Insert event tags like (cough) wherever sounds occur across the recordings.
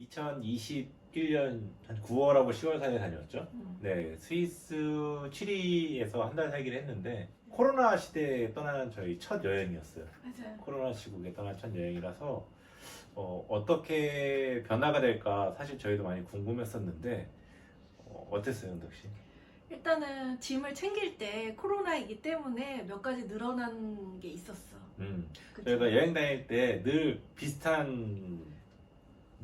2021년 한 9월하고 10월 사이에 다녔죠. 음. 네, 스위스 취리에서 한 달 살기를 했는데 코로나 시대에 떠나는 저희 첫 여행이었어요. 맞아요. 코로나 시국에 떠난 첫 여행이라서 어, 어떻게 변화가 될까 사실 저희도 많이 궁금했었는데 어, 어땠어요, 은덕 씨? 일단은 짐을 챙길 때 코로나이기 때문에 몇 가지 늘어난 게 있었어. 음, 그쵸? 저희가 여행 다닐 때 늘 비슷한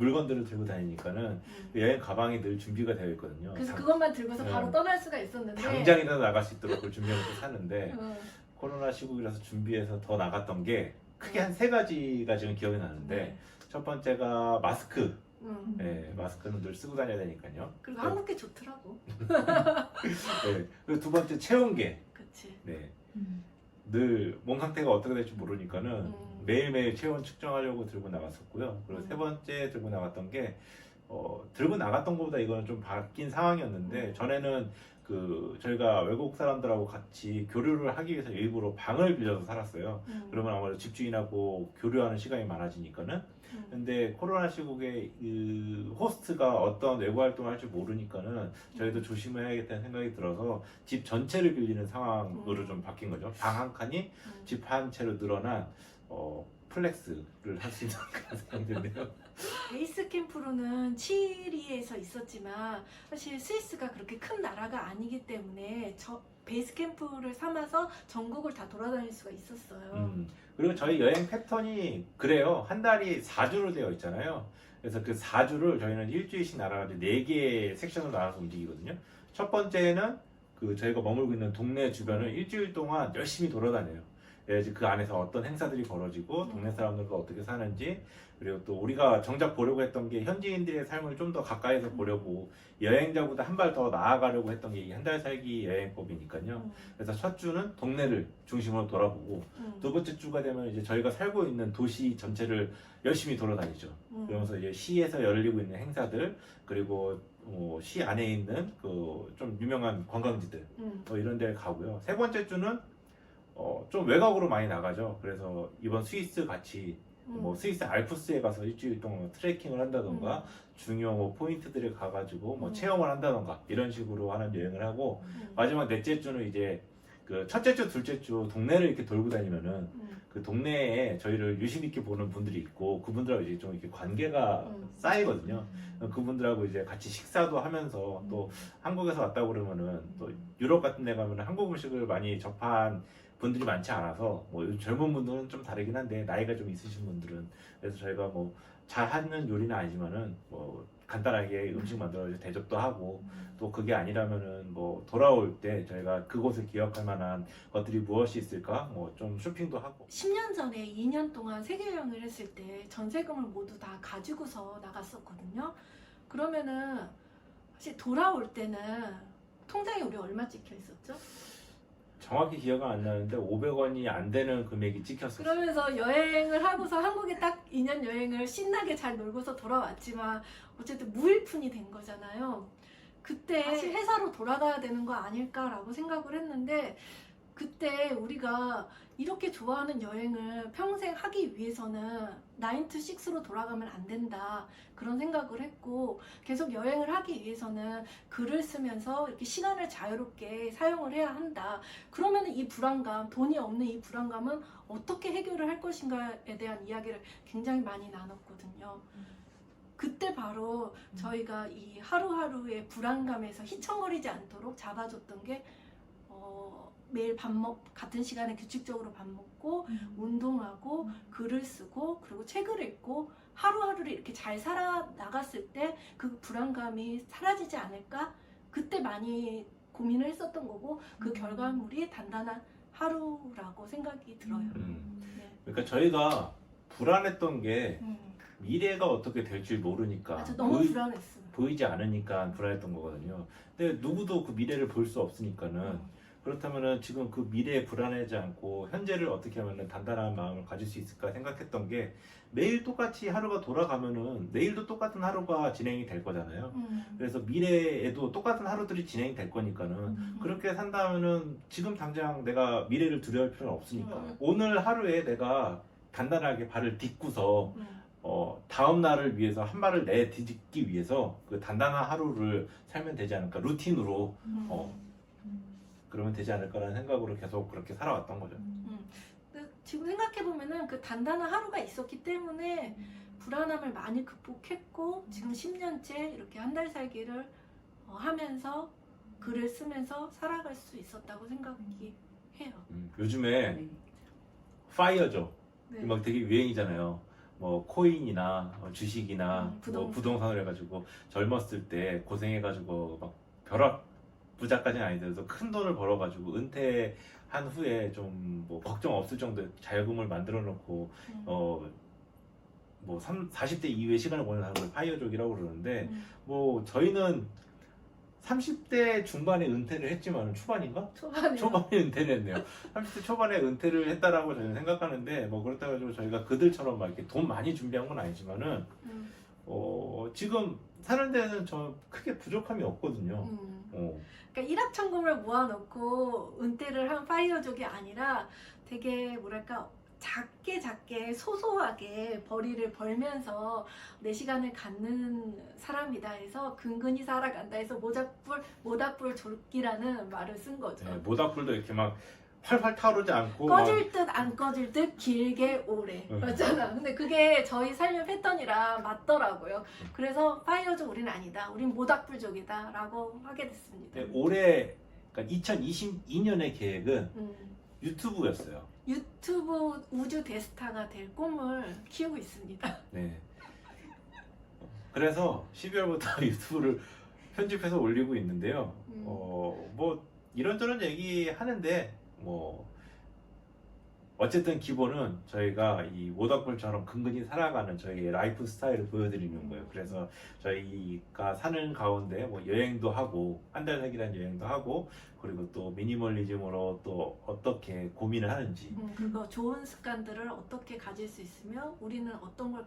물건들을 들고 다니니까는 음. 그 여행 가방이 늘 준비가 되어 있거든요. 그래서 당- 그것만 들고서 네. 바로 떠날 수가 있었는데 당장이라도 나갈 수 있도록 그걸 준비해서 사는데 어, 코로나 시국이라서 준비해서 더 나갔던 게 크게 한 세 가지가 지금 기억이 나는데 네. 첫 번째가 마스크. 음. 네, 마스크는 늘 쓰고 다녀야 되니까요. 그리고 한국 게 좋더라고. (laughs) 네. 그리고 두 번째 체온계. 그치. 네. 음. 늘 몸 상태가 어떻게 될지 모르니까는 음. 매일매일 체온 측정하려고 들고 나갔었고요. 그리고 음. 세 번째 들고 나갔던 게 어, 들고 나갔던 것보다 이거는 좀 바뀐 상황이었는데 음. 전에는 그 저희가 외국 사람들하고 같이 교류를 하기 위해서 일부러 방을 빌려서 살았어요. 음. 그러면 아무래도 집주인하고 교류하는 시간이 많아지니까는 음. 근데 코로나 시국에 그 호스트가 어떤 외부 활동을 할지 모르니까는 저희도 조심해야겠다는 생각이 들어서 집 전체를 빌리는 상황으로 음. 좀 바뀐 거죠. 방 한 칸이 음. 집한 채로 늘어난 어, 플렉스를 할 수 있는 (laughs) 그런 상황인데요. 베이스 캠프로는 치리에서 있었지만 사실 스위스가 그렇게 큰 나라가 아니기 때문에 저 베이스 캠프를 삼아서 전국을 다 돌아다닐 수가 있었어요. 음, 그리고 저희 여행 패턴이 그래요. 한 달이 4주로 되어 있잖아요. 그래서 그 4주를 저희는 일주일씩 나눠가지고 4개의 섹션으로 나눠서 움직이거든요. 첫 번째는 그 저희가 머물고 있는 동네 주변을 일주일 동안 열심히 돌아다녀요. 그 안에서 어떤 행사들이 벌어지고 동네 사람들과 어떻게 사는지 그리고 또 우리가 정작 보려고 했던 게 현지인들의 삶을 좀 더 가까이서 보려고 여행자보다 한 발 더 나아가려고 했던 게 한 달 살기 여행법이니까요. 음. 그래서 첫 주는 동네를 중심으로 돌아보고 음. 두 번째 주가 되면 이제 저희가 살고 있는 도시 전체를 열심히 돌아다니죠. 음. 그러면서 이제 시에서 열리고 있는 행사들 그리고 어, 시 안에 있는 그 좀 유명한 관광지들 음. 뭐 이런 데를 가고요. 세 번째 주는 어, 좀 외곽으로 많이 나가죠. 그래서 이번 스위스 같이 음. 뭐 스위스 알프스에 가서 일주일 동안 트레킹을 한다던가 중요 뭐 포인트들을 가가지고 뭐 음. 체험을 한다던가 이런 식으로 하는 여행을 하고 음. 마지막 넷째 주는 이제 그 첫째 주, 둘째 주 동네를 이렇게 돌고 다니면은 음. 그 동네에 저희를 유심 있게 보는 분들이 있고 그분들하고 이제 좀 이렇게 관계가 음. 쌓이거든요. 그분들하고 이제 같이 식사도 하면서 또 한국에서 왔다 그러면은 또 유럽 같은 데 가면은 한국 음식을 많이 접한 분들이 많지 않아서 뭐 젊은 분들은 좀 다르긴 한데 나이가 좀 있으신 분들은 그래서 저희가 뭐 잘하는 요리는 아니지만은 뭐 간단하게 음식 만들어 대접도 하고 또 그게 아니라면은 뭐 돌아올 때 저희가 그곳을 기억할 만한 것들이 무엇이 있을까 뭐 좀 쇼핑도 하고 10년 전에 2년 동안 세계 여행을 했을 때 전세금을 모두 다 가지고서 나갔었거든요. 그러면은 사실 돌아올 때는 통장에 우리 얼마 찍혀 있었죠? 정확히 기억은 안 나는데 500원이 안 되는 금액이 찍혔어요. 그러면서 여행을 하고서 한국에 딱 2년 여행을 신나게 잘 놀고서 돌아왔지만 어쨌든 무일푼이 된 거잖아요. 그때 다시 회사로 돌아가야 되는 거 아닐까라고 생각을 했는데 그때 우리가 이렇게 좋아하는 여행을 평생 하기 위해서는 9 to 6로 돌아가면 안 된다. 그런 생각을 했고 계속 여행을 하기 위해서는 글을 쓰면서 이렇게 시간을 자유롭게 사용을 해야 한다. 그러면 이 불안감 돈이 없는 이 불안감은 어떻게 해결을 할 것인가에 대한 이야기를 굉장히 많이 나눴거든요. 그때 바로 저희가 이 하루하루의 불안감에서 희청거리지 않도록 잡아줬던 게 어, 매일 밥 먹, 같은 시간에 규칙적으로 밥 먹고 운동하고 글을 쓰고 그리고 책을 읽고 하루하루를 이렇게 잘 살아 나갔을 때 그 불안감이 사라지지 않을까 그때 많이 고민을 했었던 거고 그 음. 결과물이 단단한 하루라고 생각이 들어요. 음. 네. 그러니까 저희가 불안했던 게 음. 미래가 어떻게 될지 모르니까 맞아 너무 보이, 불안했어. 보이지 않으니까 불안했던 거거든요. 근데 누구도 그 미래를 볼 수 없으니까는 음. 그렇다면은 지금 그 미래에 불안하지 않고 현재를 어떻게 하면은 단단한 마음을 가질 수 있을까 생각했던 게 매일 똑같이 하루가 돌아가면은 내일도 똑같은 하루가 진행이 될 거잖아요. 음. 그래서 미래에도 똑같은 하루들이 진행이 될 거니까는 음. 그렇게 산다면은 지금 당장 내가 미래를 두려워할 필요는 없으니까 음. 오늘 하루에 내가 단단하게 발을 딛고서 음. 어, 다음 날을 위해서 한 발을 내 뒤집기 위해서 그 단단한 하루를 살면 되지 않을까 루틴으로 음. 어. 그러면 되지 않을까라는 생각으로 계속 그렇게 살아왔던 거죠. 근데 지금 생각해 보면은 그 단단한 하루가 있었기 때문에 불안함을 많이 극복했고 지금 10년째 이렇게 한 달 살기를 어, 하면서 글을 쓰면서 살아갈 수 있었다고 생각이 해요. 음, 요즘에 네. 파이어죠. 네. 막 되게 유행이잖아요. 뭐 코인이나 어, 주식이나 음, 뭐 부동산. 부동산을 해가지고 젊었을 때 고생해가지고 막 벼락 부자까지는 아니더라도 큰 돈을 벌어가지고 은퇴한 후에 좀 뭐 걱정 없을 정도의 자금을 만들어 놓고 음. 어뭐 40대 이후의 시간을 보내는 사람을 파이어족이라고 그러는데 음. 뭐 저희는 30대 중반에 은퇴를 했지만 초반인가? 초반에 초반에 은퇴를 했네요. 30대 초반에 은퇴를 했다라고 저희는 생각하는데 뭐 그렇다 가지고 저희가 그들처럼 막 이렇게 돈 많이 준비한 건 아니지만은 음, 어 지금 사는 데는 저 크게 부족함이 없거든요. 음. 어. 그러니까 일확천금을 모아놓고 은퇴를 한 파이어족이 아니라 되게 뭐랄까 작게 작게 소소하게 벌이를 벌면서 내 시간을 갖는 사람이다 해서 근근히 살아간다 해서 모닥불 모닥불 조끼라는 말을 쓴 거죠. 네, 모닥불도 이렇게 막 활활 타오르지 않고 막 꺼질 듯 안 꺼질 듯 길게 오래 응. 맞잖아 근데 그게 저희 삶의 패턴이랑 맞더라고요 그래서 파이어족 우리는 아니다 우린 모닥불족이다 라고 하게 됐습니다 네, 올해 그러니까 2022년의 계획은 음, 유튜브였어요. 유튜브 우주 대스타가 될 꿈을 키우고 있습니다 네. 그래서 12월부터 (laughs) 유튜브를 편집해서 올리고 있는데요. 음. 어, 뭐 이런저런 얘기 하는데 뭐 어쨌든 기본은 저희가 이 모닥불처럼 근근히 살아가는 저희의 라이프 스타일을 보여드리는 거예요. 그래서 저희가 사는 가운데 뭐 여행도 하고 한 달 살기란 여행도 하고 그리고 또 미니멀리즘으로 또 어떻게 고민을 하는지 음, 그거 좋은 습관들을 어떻게 가질 수 있으며 우리는 어떤 걸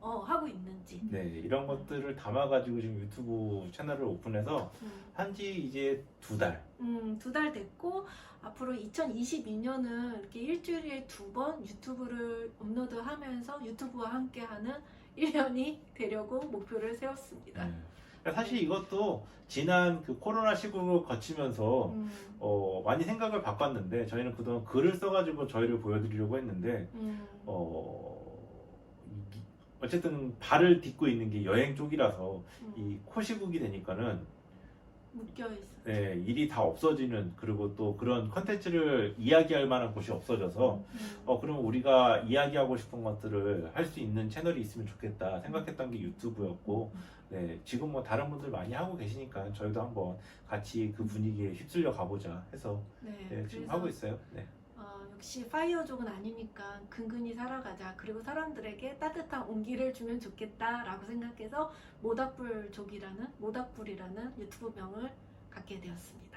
어, 하고 있는지 네 이런 것들을 담아가지고 지금 유튜브 채널을 오픈해서 음. 한지 이제 두 달. 음, 두 달 됐고 앞으로 2022년은 이렇게 일주일에 두 번 유튜브를 업로드하면서 유튜브와 함께하는 1년이 되려고 목표를 세웠습니다. 네. 사실 이것도 지난 그 코로나 시국을 거치면서 음, 어, 많이 생각을 바꿨는데 저희는 그동안 글을 써가지고 저희를 보여드리려고 했는데 음, 어, 이- 어쨌든 발을 딛고 있는 게 여행 쪽이라서 음, 이 코시국이 되니까는 묶여 있어. 네, 일이 다 없어지는 그리고 또 그런 컨텐츠를 이야기할 만한 곳이 없어져서 음, 어 그러면 우리가 이야기하고 싶은 것들을 할 수 있는 채널이 있으면 좋겠다 생각했던 게 유튜브였고 네 지금 뭐 다른 분들 많이 하고 계시니까 저희도 한번 같이 그 분위기에 휩쓸려 가보자 해서 네, 네, 지금 그래서 하고 있어요. 네. 어, 역시 파이어족은 아니니까 근근히 살아가자. 그리고 사람들에게 따뜻한 온기를 주면 좋겠다라고 생각해서 모닥불족이라는 모닥불이라는 유튜브 명을 갖게 되었습니다.